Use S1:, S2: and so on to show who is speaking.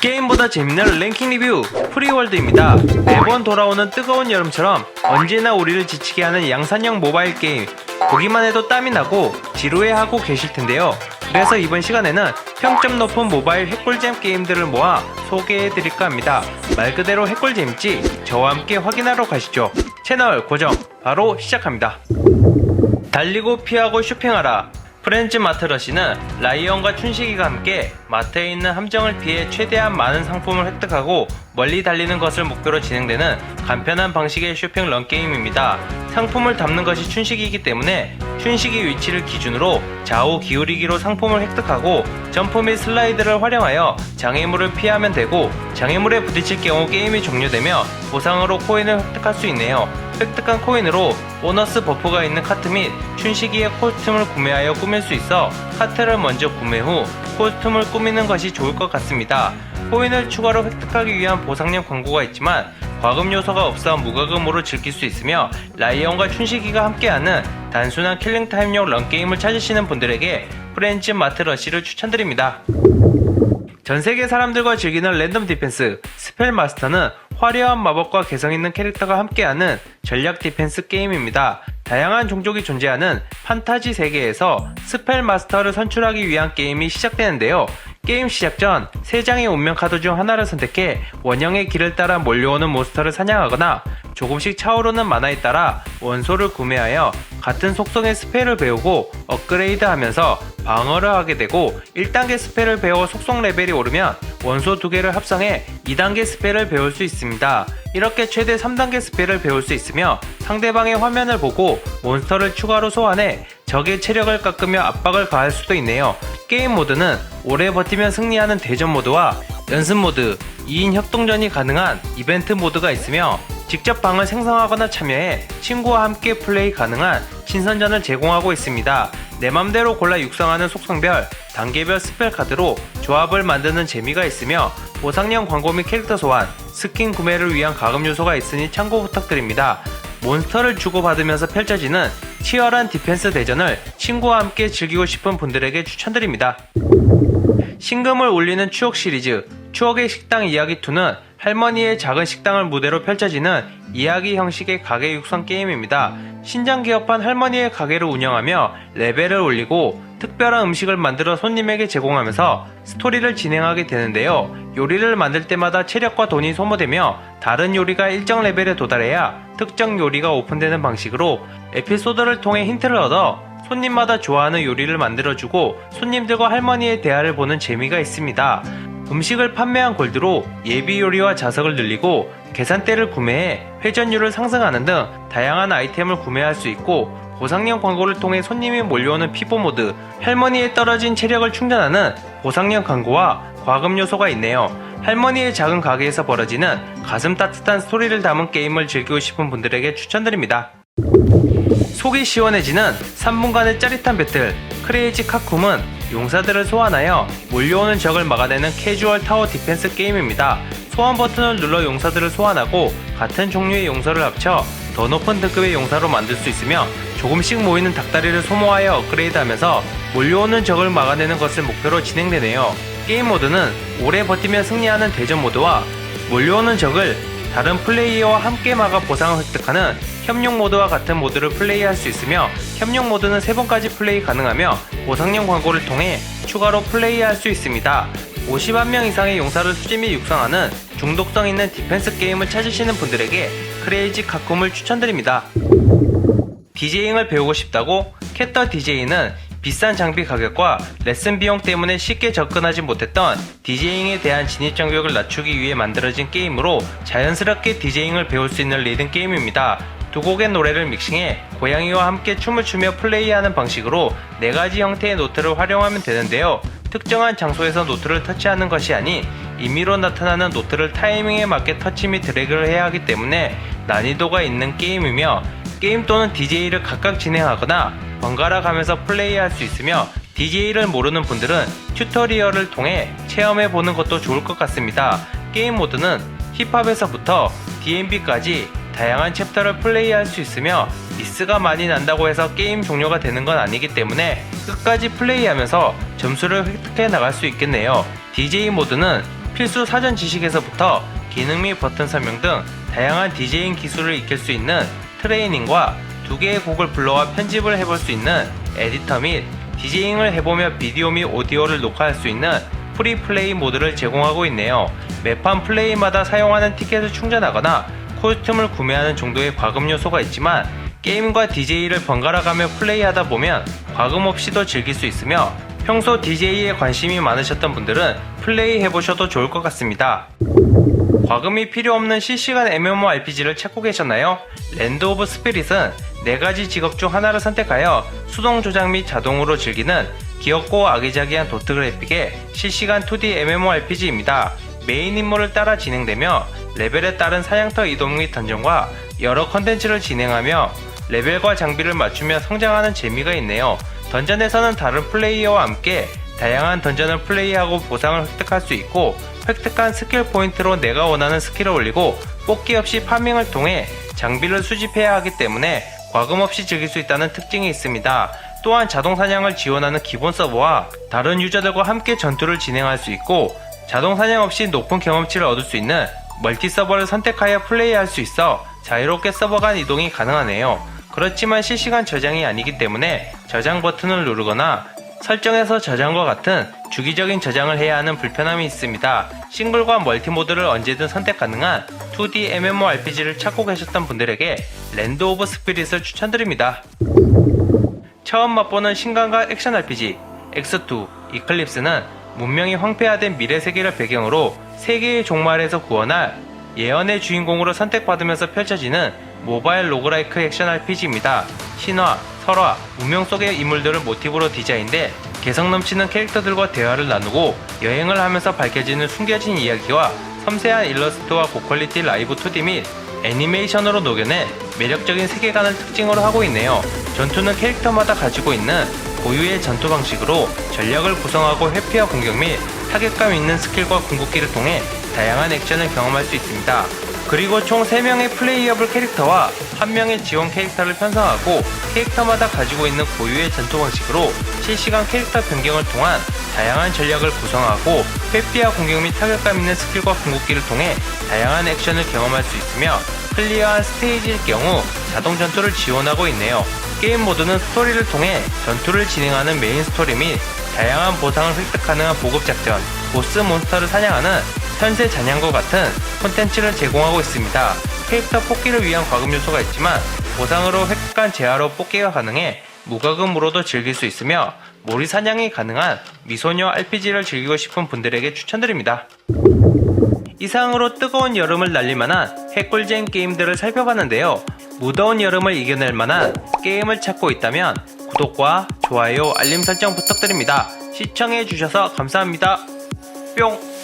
S1: 게임보다 재밌는 랭킹 리뷰 프리월드입니다. 매번 돌아오는 뜨거운 여름처럼 언제나 우리를 지치게 하는 양산형 모바일 게임. 보기만 해도 땀이 나고 지루해하고 계실 텐데요. 그래서 이번 시간에는 평점 높은 모바일 핵꿀잼 게임들을 모아 소개해드릴까 합니다. 말 그대로 핵꿀잼일지 저와 함께 확인하러 가시죠. 채널 고정 바로 시작합니다. 달리고 피하고 쇼핑하라. 프렌즈 마트러시는 라이언과 춘식이가 함께 마트에 있는 함정을 피해 최대한 많은 상품을 획득하고 멀리 달리는 것을 목표로 진행되는 간편한 방식의 쇼핑 런 게임입니다. 상품을 담는 것이 춘식이기 때문에 춘식이 위치를 기준으로 좌우 기울이기로 상품을 획득하고 점프 및 슬라이드를 활용하여 장애물을 피하면 되고 장애물에 부딪힐 경우 게임이 종료되며 보상으로 코인을 획득할 수 있네요. 획득한 코인으로 보너스 버프가 있는 카트 및 춘식이의 코스튬을 구매하여 꾸밀 수 있어 카트를 먼저 구매 후 코스튬을 꾸미는 것이 좋을 것 같습니다. 코인을 추가로 획득하기 위한 보상용 광고가 있지만 과금 요소가 없어 무과금으로 즐길 수 있으며 라이언과 춘식이가 함께하는 단순한 킬링타임용 런게임을 찾으시는 분들에게 프렌즈 마트 러시를 추천드립니다. 전 세계 사람들과 즐기는 랜덤 디펜스 스펠 마스터는 화려한 마법과 개성 있는 캐릭터가 함께하는 전략 디펜스 게임입니다. 다양한 종족이 존재하는 판타지 세계에서 스펠 마스터를 선출하기 위한 게임이 시작되는데요. 게임 시작 전 3장의 운명 카드 중 하나를 선택해 원형의 길을 따라 몰려오는 몬스터를 사냥하거나 조금씩 차오르는 만화에 따라 원소를 구매하여 같은 속성의 스펠을 배우고 업그레이드 하면서 방어를 하게 되고 1단계 스펠을 배워 속성 레벨이 오르면 원소 두 개를 합성해 2단계 스펠을 배울 수 있습니다. 이렇게 최대 3단계 스펠을 배울 수 있으며 상대방의 화면을 보고 몬스터를 추가로 소환해 적의 체력을 깎으며 압박을 가할 수도 있네요. 게임 모드는 오래 버티면 승리하는 대전 모드와 연습 모드, 2인 협동전이 가능한 이벤트 모드가 있으며 직접 방을 생성하거나 참여해 친구와 함께 플레이 가능한 친선전을 제공하고 있습니다. 내 맘대로 골라 육성하는 속성별, 단계별 스펠 카드로 조합을 만드는 재미가 있으며 보상형 광고 및 캐릭터 소환, 스킨 구매를 위한 가금 요소가 있으니 참고 부탁드립니다. 몬스터를 주고받으면서 펼쳐지는 치열한 디펜스 대전을 친구와 함께 즐기고 싶은 분들에게 추천드립니다. 신금을 울리는 추억 시리즈 추억의 식당 이야기 2는 할머니의 작은 식당을 무대로 펼쳐지는 이야기 형식의 가게 육성 게임입니다. 신장 개업한 할머니의 가게를 운영하며 레벨을 올리고 특별한 음식을 만들어 손님에게 제공하면서 스토리를 진행하게 되는데요. 요리를 만들 때마다 체력과 돈이 소모되며 다른 요리가 일정 레벨에 도달해야 특정 요리가 오픈되는 방식으로 에피소드를 통해 힌트를 얻어 손님마다 좋아하는 요리를 만들어주고 손님들과 할머니의 대화를 보는 재미가 있습니다. 음식을 판매한 골드로 예비 요리와 자석을 늘리고 계산대를 구매해 회전율을 상승하는 등 다양한 아이템을 구매할 수 있고 보상형 광고를 통해 손님이 몰려오는 피보 모드, 할머니의 떨어진 체력을 충전하는 보상형 광고와 과금 요소가 있네요. 할머니의 작은 가게에서 벌어지는 가슴 따뜻한 스토리를 담은 게임을 즐기고 싶은 분들에게 추천드립니다. 속이 시원해지는 3분간의 짜릿한 배틀 크레이지 카쿰은 용사들을 소환하여 몰려오는 적을 막아내는 캐주얼 타워 디펜스 게임입니다. 소환 버튼을 눌러 용사들을 소환하고 같은 종류의 용사를 합쳐 더 높은 등급의 용사로 만들 수 있으며 조금씩 모이는 닭다리를 소모하여 업그레이드하면서 몰려오는 적을 막아내는 것을 목표로 진행되네요. 게임 모드는 오래 버티며 승리하는 대전 모드와 몰려오는 적을 다른 플레이어와 함께 막아 보상을 획득하는 협력 모드와 같은 모드를 플레이할 수 있으며 협력 모드는 3번까지 플레이 가능하며 보상형 광고를 통해 추가로 플레이할 수 있습니다. 50만 명 이상의 용사를 수집 및 육성하는 중독성 있는 디펜스 게임을 찾으시는 분들에게 크레이지 카쿰을 추천드립니다. 디제잉을 배우고 싶다고? 캣더 DJ는 비싼 장비 가격과 레슨 비용 때문에 쉽게 접근하지 못했던 디제잉에 대한 진입 장벽을 낮추기 위해 만들어진 게임으로 자연스럽게 디제잉을 배울 수 있는 리듬 게임입니다. 두 곡의 노래를 믹싱해 고양이와 함께 춤을 추며 플레이하는 방식으로 네 가지 형태의 노트를 활용하면 되는데요. 특정한 장소에서 노트를 터치하는 것이 아닌 임의로 나타나는 노트를 타이밍에 맞게 터치 및 드래그를 해야 하기 때문에 난이도가 있는 게임이며 게임 또는 DJ를 각각 진행하거나 번갈아 가면서 플레이할 수 있으며 DJ를 모르는 분들은 튜토리얼을 통해 체험해 보는 것도 좋을 것 같습니다. 게임 모드는 힙합에서부터 DMB까지 다양한 챕터를 플레이할 수 있으며 미스가 많이 난다고 해서 게임 종료가 되는 건 아니기 때문에 끝까지 플레이하면서 점수를 획득해 나갈 수 있겠네요. DJ 모드는 필수 사전 지식에서부터 기능 및 버튼 설명 등 다양한 디제잉 기술을 익힐 수 있는 트레이닝과 두 개의 곡을 불러와 편집을 해볼 수 있는 에디터 및 디제잉을 해보며 비디오 및 오디오를 녹화할 수 있는 프리플레이 모드를 제공하고 있네요. 매판 플레이마다 사용하는 티켓을 충전하거나 코스튬을 구매하는 정도의 과금 요소가 있지만 게임과 DJ를 번갈아 가며 플레이하다 보면 과금 없이도 즐길 수 있으며 평소 DJ에 관심이 많으셨던 분들은 플레이 해보셔도 좋을 것 같습니다. 과금이 필요 없는 실시간 MMORPG를 찾고 계셨나요? 랜드 오브 스피릿은 4가지 직업 중 하나를 선택하여 수동 조작 및 자동으로 즐기는 귀엽고 아기자기한 도트 그래픽의 실시간 2D MMORPG입니다. 메인 임무를 따라 진행되며 레벨에 따른 사냥터 이동 및 던전과 여러 컨텐츠를 진행하며 레벨과 장비를 맞추며 성장하는 재미가 있네요. 던전에서는 다른 플레이어와 함께 다양한 던전을 플레이하고 보상을 획득할 수 있고 획득한 스킬 포인트로 내가 원하는 스킬을 올리고 뽑기 없이 파밍을 통해 장비를 수집해야 하기 때문에 과금 없이 즐길 수 있다는 특징이 있습니다. 또한 자동 사냥을 지원하는 기본 서버와 다른 유저들과 함께 전투를 진행할 수 있고 자동 사냥 없이 높은 경험치를 얻을 수 있는 멀티 서버를 선택하여 플레이할 수 있어 자유롭게 서버 간 이동이 가능하네요. 그렇지만 실시간 저장이 아니기 때문에 저장 버튼을 누르거나 설정에서 저장과 같은 주기적인 저장을 해야 하는 불편함이 있습니다. 싱글과 멀티 모드를 언제든 선택 가능한 2D MMORPG를 찾고 계셨던 분들에게 랜드 오브 스피릿을 추천드립니다. 처음 맛보는 신간과 액션 RPG X2 이클립스는 문명이 황폐화된 미래 세계를 배경으로 세계의 종말에서 구원할 예언의 주인공으로 선택받으면서 펼쳐지는 모바일 로그라이크 액션 RPG입니다. 신화, 설화, 문명 속의 인물들을 모티브로 디자인돼 개성 넘치는 캐릭터들과 대화를 나누고 여행을 하면서 밝혀지는 숨겨진 이야기와 섬세한 일러스트와 고퀄리티 라이브 2D 및 애니메이션으로 녹여낸 매력적인 세계관을 특징으로 하고 있네요. 전투는 캐릭터마다 가지고 있는 고유의 전투 방식으로 전력을 구성하고 회피와 공격 및 타격감 있는 스킬과 궁극기를 통해 다양한 액션을 경험할 수 있습니다. 그리고 총 3명의 플레이어블 캐릭터와 1명의 지원 캐릭터를 편성하고 캐릭터마다 가지고 있는 고유의 전투 방식으로 실시간 캐릭터 변경을 통한 다양한 전략을 구성하고 회피와 공격 및 타격감 있는 스킬과 궁극기를 통해 다양한 액션을 경험할 수 있으며 클리어한 스테이지일 경우 자동 전투를 지원하고 있네요. 게임 모드는 스토리를 통해 전투를 진행하는 메인 스토리 및 다양한 보상을 획득 가능한 보급 작전, 보스 몬스터를 사냥하는 현세 잔향과 같은 콘텐츠를 제공하고 있습니다. 캐릭터 뽑기를 위한 과금 요소가 있지만 보상으로 획득한 재화로 뽑기가 가능해 무과금으로도 즐길 수 있으며 몰이 사냥이 가능한 미소녀 RPG를 즐기고 싶은 분들에게 추천드립니다. 이상으로 뜨거운 여름을 날릴 만한 핵꿀잼 게임들을 살펴봤는데요. 무더운 여름을 이겨낼 만한 게임을 찾고 있다면 구독과 좋아요, 알림 설정 부탁드립니다. 시청해주셔서 감사합니다. 뿅!